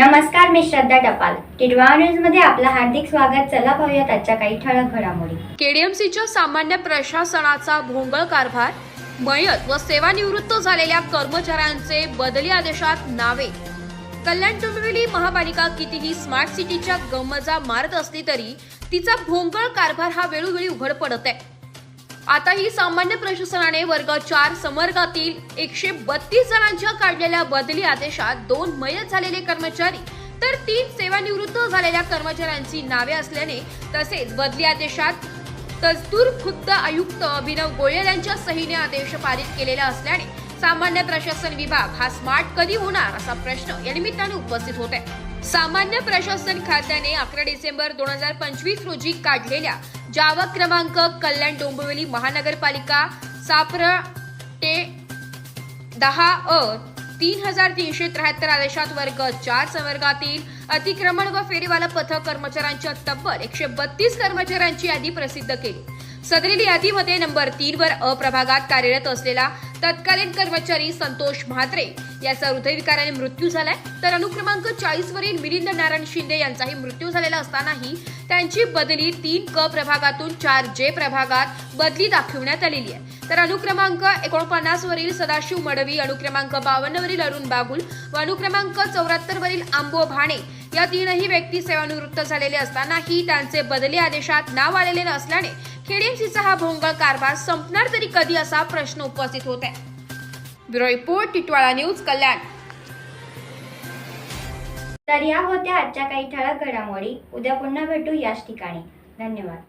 नमस्कार मी श्रद्धा टपाल. टिडवा न्यूजमध्ये आपलं हार्दिक स्वागत. चला पाहूयात आजच्या काही ठळक घडामोडी. केडीएमसीच्या सामान्य प्रशासनाचा भोंगळ कारभार मयत व सेवानिवृत्त झालेल्या कर्मचाऱ्यांचे बदली आदेशात नावे. कल्याण डोंबिवली महापालिका कितीही स्मार्ट सिटीच्या गमजा मारत असली तरी तिचा भोंगळ कारभार हा वेळोवेळी उघड पडत आहे. आताही सामान्य प्रशासनाने वर्ग चार समर्गातील एकशे बत्तीस जणांच्या काढलेल्या बदली आदेशात दोन मयत झालेले कर्मचारी तर तीन सेवानिवृत्त झालेल्या कर्मचाऱ्यांची नावे असल्याने तसेच बदली आदेशात तस्तूर खुद्द आयुक्त अभिनव गोयल यांच्या सहीने आदेश पारित केलेला असल्याने सामान्य प्रशासन विभाग हा स्मार्ट कधी होणार असा प्रश्न या निमित्ताने उपस्थित होत. आहे सामान्य प्रशासन खात्याने अकरा डिसेंबर दोन हजार पंचवीस रोजी काढलेल्या जावा क्रमांक कल्याण डोंबिवली महानगरपालिका सापर ते दहा अ तीन हजार तीनशे त्र्याहत्तर आदेशात वर्ग चार संवर्गातील अतिक्रमण व फेरीवाला पथक कर्मचाऱ्यांच्या तब्बल एकशे बत्तीस कर्मचाऱ्यांची यादी प्रसिद्ध केली. सदरील यादीमध्ये नंबर तीन वर अ प्रभागात कार्यरत असलेला तत्कालीन कर्मचारी संतोष म्हात्रे. याचा हृदयविकाराने मृत्यू झालाय. तर अनुक्रमांक चाळीस वरील मिलिंद नारायण शिंदे यांचाही मृत्यू झालेला असतानाही त्यांची बदली तीन क प्रभागातून चार जे प्रभागात बदली दाखवण्यात आलेली आहे. तर अनुक्रमांक एकोणपन्नास वरील सदाशिव मडवी अनुक्रमांक बावन्न वरील अरुण बागुल व अनुक्रमांक चौऱ्याहत्तर वरील आंबो भाणे या तीनही व्यक्ती सेवानिवृत्त झालेले असतानाही त्यांचे बदली आदेशात नाव आलेले नसल्याने खेडीएमसीचा हा भोंगळ कारभार संपणार तरी कधी असा प्रश्न उपस्थित होत आहे. Bureau report Titwala news Kalyan. तर या होत्या आजच्या काही ठळक घडामोडी. उद्या पुन्हा भेटू याच ठिकाणी. धन्यवाद.